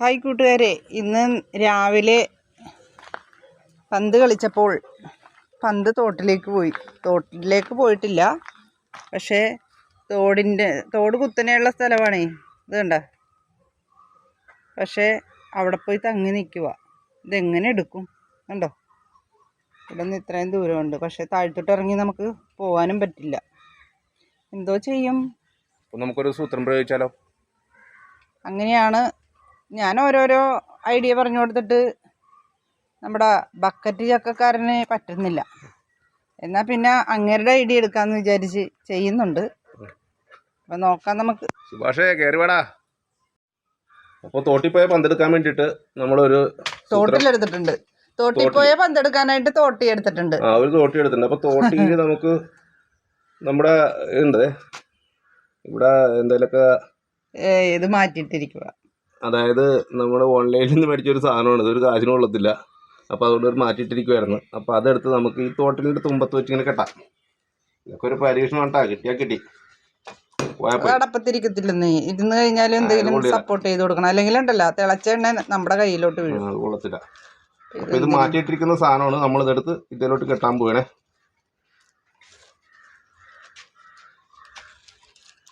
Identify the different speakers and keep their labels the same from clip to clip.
Speaker 1: Hi കൂട്ടുകാരെ. ഇന്ന് രാവിലെ പന്ത് കളിച്ചപ്പോൾ പന്ത് തോട്ടിലേക്ക് പോയി. തോട്ടിലേക്ക് പോയിട്ടില്ല. പക്ഷേ തോടിന്റെ തോട് കുത്തനെയുള്ള സ്ഥലമാണേ. ഇത് കണ്ട. പക്ഷേ അവിടെ പോയി തങ്ങി നിൽക്കുക. ഇതെങ്ങനെ എടുക്കും? കണ്ടോ? ഇവിടെ നിന്ന് ഇത്രയും ദൂരമുണ്ട്. പക്ഷേ താഴ്ത്തോട്ട് ഇറങ്ങി നമുക്ക് പോകാനും പറ്റില്ല. എന്തോ ചെയ്യും?
Speaker 2: നമുക്കൊരു സൂത്രം പ്രയോഗിച്ചാലോ?
Speaker 1: അങ്ങനെയാണ് ഞാൻ ഓരോരോ ഐഡിയ പറഞ്ഞു കൊടുത്തിട്ട് നമ്മുടെ ബക്കറ്റ് ചക്കക്കാരന് പറ്റുന്നില്ല. എന്നാൽ പിന്നെ അങ്ങേരുടെ ഐഡിയ എടുക്കാന്ന് വിചാരിച്ച് ചെയ്യുന്നുണ്ട്. അപ്പം നോക്കാം നമുക്ക്.
Speaker 2: സുഭാഷേ കയറി വേടാ. അപ്പോൾ തോട്ടിൽ പോയ പന്തെടുക്കാൻ വേണ്ടിട്ട് നമ്മളൊരു
Speaker 1: തോട്ടിലെടുത്തിട്ടുണ്ട് തോട്ടിൽ. പോയ പന്തെടുക്കാനായിട്ട് തോട്ടി എടുത്തിട്ടുണ്ട്.
Speaker 2: ആ ഒരു തോട്ടി എടുത്തിട്ടുണ്ട്. അപ്പോൾ തോട്ടിയിൽ നമുക്ക് നമ്മുടെ ഉണ്ട് ഇവിടെ എന്തെങ്കിലുമൊക്കെ
Speaker 1: ഇത് മാറ്റിയിട്ടിരിക്കുക
Speaker 2: അതായത് നമ്മൾ ഓൺലൈനിൽ നിന്ന് മേടിച്ചൊരു സാധനമാണ്. ഇതൊരു കാശിനും കൊള്ളത്തില്ല. അപ്പോൾ അതുകൊണ്ട് ഒരു മാറ്റിയിട്ടിരിക്കുമായിരുന്നു അപ്പോൾ അതെടുത്ത് നമുക്ക് ഈ തോട്ടിലിന്റെ തുമ്പത്ത് വെച്ച് ഇങ്ങനെ കെട്ടാം. ഇതൊക്കെ ഒരു പരീക്ഷണം കേട്ടാ കിട്ടിയാൽ കിട്ടി. പോയി
Speaker 1: ഇരുന്ന് കഴിഞ്ഞാൽ എന്തെങ്കിലും സപ്പോർട്ട് ചെയ്ത് കൊടുക്കണം. അല്ലെങ്കിൽ ഉണ്ടല്ലോ തിളച്ച എണ്ണ നമ്മുടെ കയ്യിലോട്ട് വീഴും.
Speaker 2: കൊള്ളത്തില്ല. അപ്പോൾ ഇത് മാറ്റിയിട്ടിരിക്കുന്ന സാധനമാണ്. നമ്മൾ ഇതെടുത്ത് ഇതിലോട്ട് കെട്ടാൻ പോവുകയാണേ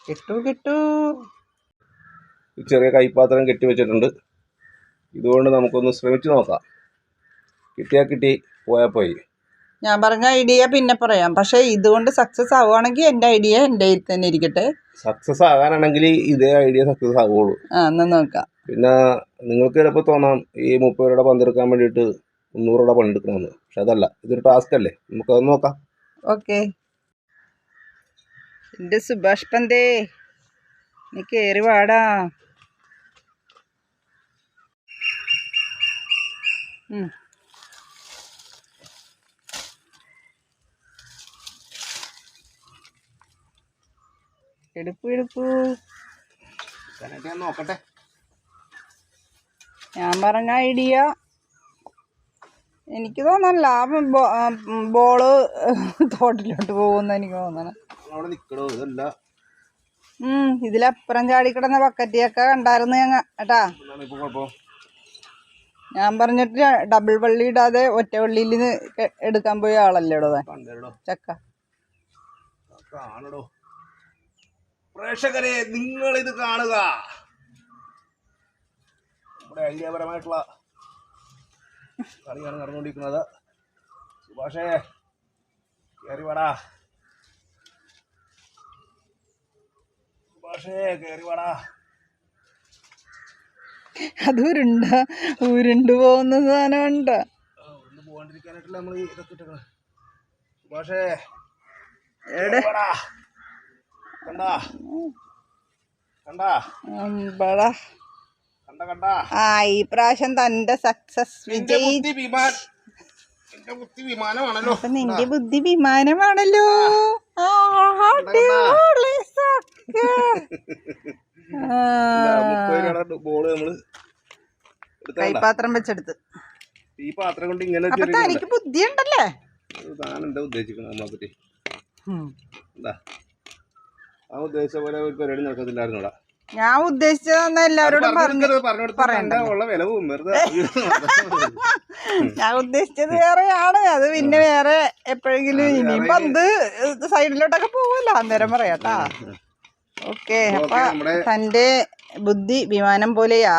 Speaker 1: കിട്ടൂ കിട്ടൂ.
Speaker 2: ചെറിയ കൈപ്പാത്രം കെട്ടിവെച്ചിട്ടുണ്ട്. ഇതുകൊണ്ട് നമുക്കൊന്ന് ശ്രമിച്ചു നോക്കാം. കിട്ടിയാൽ കിട്ടി പോയാൽ പോയി.
Speaker 1: ഞാൻ പറഞ്ഞ ഐഡിയ പിന്നെ പറയാം. പക്ഷേ ഇതുകൊണ്ട് സക്സസ് ആവുകയാണെങ്കിൽ എന്റെ ഐഡിയ എന്റെ തന്നെ ഇരിക്കട്ടെ.
Speaker 2: സക്സസ് ആകാനാണെങ്കിൽ ഇതേ ഐഡിയ സക്സസ് ആവുള്ളൂ
Speaker 1: ആ എന്നാൽ നോക്കാം.
Speaker 2: പിന്നെ നിങ്ങൾക്ക് ചിലപ്പോൾ തോന്നാം ഈ മുപ്പത് രൂപയുടെ പന്തെടുക്കാൻ വേണ്ടിയിട്ട് മുന്നൂറ് രൂപ പണിയെടുക്കണമെന്ന് പക്ഷെ അതല്ല ഇതൊരു ടാസ്ക് അല്ലേ? നമുക്കത് നോക്കാം.
Speaker 1: ഓക്കെ. എന്റെ സുഭാഷ് പന്തേ നീ കയറി വാടാ. എടുക്കൂ
Speaker 2: ഞാൻ നോക്കട്ടെ?
Speaker 1: ഞാൻ പറഞ്ഞ ഐഡിയ എനിക്ക് തോന്നുന്നു ലാഭം ബോൾ തോട്ടിലോട്ട് പോകുന്ന എനിക്ക് തോന്നണം ഉം, ഇതിലപ്പുറം ചാടിക്കിടന്ന ബക്കറ്റിയൊക്കെ കണ്ടായിരുന്നു ഞങ്ങ കേട്ടാ? ഞാൻ പറഞ്ഞിട്ട് ഡബിൾ വള്ളി ഇടാതെ ഒറ്റ വള്ളിയിൽ നിന്ന് എടുക്കാൻ പോയ ആളല്ലേ ഇവിടെ ചക്ക.
Speaker 2: പ്രേക്ഷകരെ നിങ്ങൾ ഇത് കാണുക. നമ്മുടെ ഐഡിയപരമായിട്ടുള്ള കളിയാണ് നടന്നുകൊണ്ടിരിക്കുന്നത്. സുഭാഷേ കയറി വാടാ സുഭാഷേ കയറി വാടാ
Speaker 1: അത് ഉരുണ്ട ഉരുണ്ട് പോകുന്ന സാധനമുണ്ട്.
Speaker 2: ആ,
Speaker 1: ഈ പ്രാവശ്യം തന്റെ സക്സസ്
Speaker 2: നിന്റെ
Speaker 1: വിജയി
Speaker 2: ബുദ്ധി വിമാനം നിന്റെ ബുദ്ധി വിമാനമാണല്ലോ.
Speaker 1: അപ്പൊ നിന്റെ ബുദ്ധി വിമാനമാണല്ലോ. ആ, അടിപൊളി സക്ക്. ആ,
Speaker 2: ബോൾ നമ്മൾ എടുത്തണ്ട
Speaker 1: കൈപാത്രം വെച്ചെടുത്ത്.
Speaker 2: ഈ പാത്രം കൊണ്ട് ഇങ്ങനെ
Speaker 1: എനിക്ക് ബുദ്ധി ഉണ്ടല്ലേ?
Speaker 2: താൻ എന്താ ഉദ്ദേശിക്കുന്നത് നമ്മളെ പറ്റി?
Speaker 1: ഉം.
Speaker 2: എന്താ? ആ ഉദ്ദേശിച്ച പോലെ ഒരു പരിപാടി നടക്കത്തില്ലായിരുന്നോടാ?
Speaker 1: ഞാൻ ഉദ്ദേശിച്ചതെന്ന് എല്ലാവരോടും ഞാൻ ഉദ്ദേശിച്ചത് വേറെയാണ്. അത് പിന്നെ വേറെ എപ്പോഴെങ്കിലും ഇനിയും പന്ത് സൈഡിലോട്ടൊക്കെ പോവല്ലോ അന്നേരം പറയാട്ടാ ഓക്കെ അപ്പൊ തന്റെ ബുദ്ധി വിമാനം പോലെയാ.